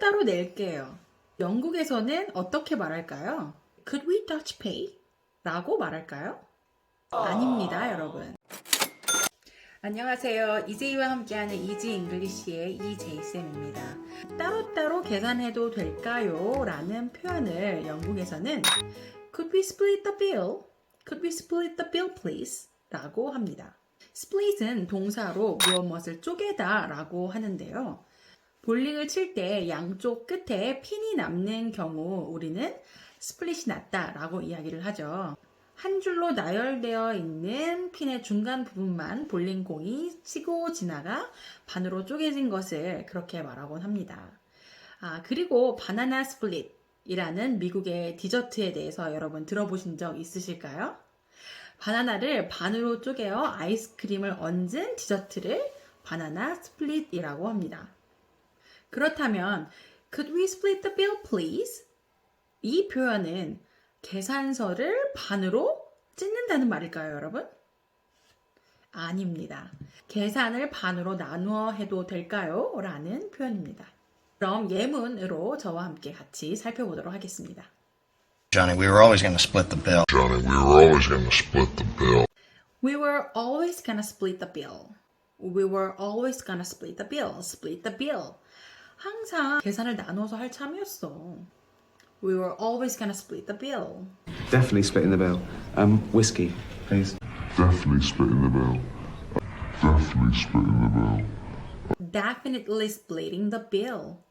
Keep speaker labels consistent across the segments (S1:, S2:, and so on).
S1: 따로따로 낼게요. 영국에서는 어떻게 말할까요? Could we Dutch pay? 라고 말할까요? 아닙니다, 여러분. 안녕하세요. 이제이와 함께하는 이지 잉글리시의 이제이쌤입니다. 따로따로 계산해도 될까요? 라는 표현을 영국에서는 Could we split the bill? Could we split the bill, please? 라고 합니다. split은 동사로 무엇 무엇을 쪼개다 라고 하는데요. 볼링을 칠 때 양쪽 끝에 핀이 남는 경우 우리는 스플릿이 났다 라고 이야기를 하죠. 한 줄로 나열되어 있는 핀의 중간 부분만 볼링공이 치고 지나가 반으로 쪼개진 것을 그렇게 말하곤 합니다. 아, 그리고 바나나 스플릿이라는 미국의 디저트에 대해서 여러분 들어보신 적 있으실까요? 바나나를 반으로 쪼개어 아이스크림을 얹은 디저트를 바나나 스플릿이라고 합니다. 그렇다면 Could we split the bill, please? 이 표현은 계산서를 반으로 찢는다는 말일까요, 여러분? 아닙니다. 계산을 반으로 나누어 해도 될까요? 라는 표현입니다. 그럼 예문으로 저와 함께 같이 살펴보도록 하겠습니다.
S2: Johnny, we were always going to split the bill.
S3: Johnny, we were always going to split the bill.
S1: We were always gonna split the bill. We were always gonna split the bill. Split the bill. 항상 계산을 나눠서 할 참이었어. We were always gonna split the bill.
S4: Definitely splitting the bill. Um, whiskey, please.
S3: Definitely splitting the bill. Definitely splitting the bill.
S1: Definitely splitting the bill.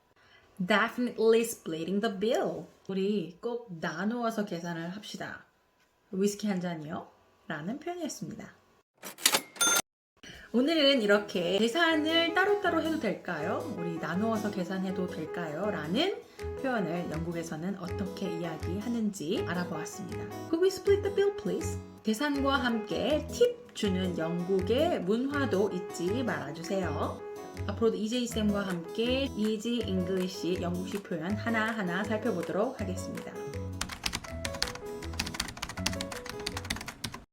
S1: Definitely splitting the bill. 우리 꼭 나누어서 계산을 합시다. 위스키 한 잔이요? 라는 표현이었습니다. 오늘은 이렇게 계산을 따로따로 해도 될까요? 우리 나누어서 계산해도 될까요? 라는 표현을 영국에서는 어떻게 이야기하는지 알아보았습니다. Could we split the bill, please? 계산과 함께 팁 주는 영국의 문화도 잊지 말아주세요. 앞으로도 EJ쌤과 함께 Easy English 영국식 표현 하나하나 살펴보도록 하겠습니다.